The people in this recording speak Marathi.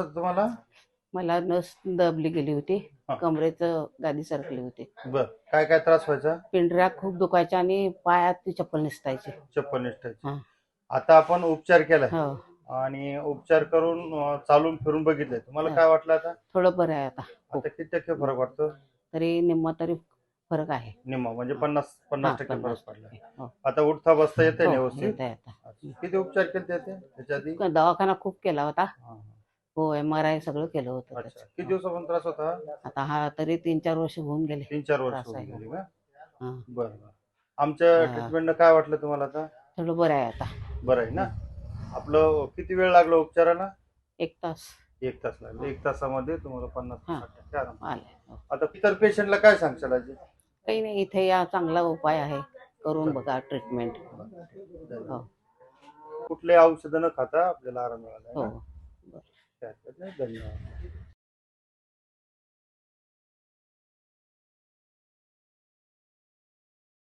होता तुम्हाला? मला नस दबली गेली होती. हा. कमरेचं गादी सरकली होती. बर. काय काय त्रास व्हायचा? पिंढऱ्या खूप दुखायच्या आणि पायात ती चप्पल निसतायची. चप्पल निष्ठाची हा. आता आपण उपचार केलाय. हो. आणि उपचार करून अं, चालून फिरून बघितलंय. तुम्हाला हा. काय वाटलं आता? थोडं बरं आहे आता. आता किती टक्के फरक वाटतो? तरी निम्मा तरी फरक आहे. निम्मा म्हणजे पन्नास पन्नास टक्के पन्नास. फरक पडला. हो. आता उठता बसता येते ना हो, व्यवस्थित? आता. किती उपचार केले त्याच्या आधी? दवाखाना खूप केला होता. हा, हो. एम आर आय सगळं केलं होतं हा. अच्छा. त्याचं. किती दिवसापासून त्रास होता? आता हा तरी तीन चार वर्ष होऊन गेले. तीन चार वर्ष त्रास होऊन आहे. गेली का? हा. बरं बरं. आमच्या हा. ट्रीटमेंटनं काय वाटलं तुम्हाला आता? थोडं बरं आहे आता. बरं आहे ना? आपलं किती वेळ लागला उपचाराला? एक तास. एक तास लागला. एक तासामध्ये तुम्हाला पन्नास ते हा. साठ टक्के आराम आले हो. आता इतर पेशंटला काय सांगशाल आजी? काही नाही इथे या चांगला उपाय आहे. करून बघा ट्रीटमेंट हो. कुठले औषधं न खाता आपल्याला आराम मिळाला हो ना? काय हरकत नाही. धन्यवाद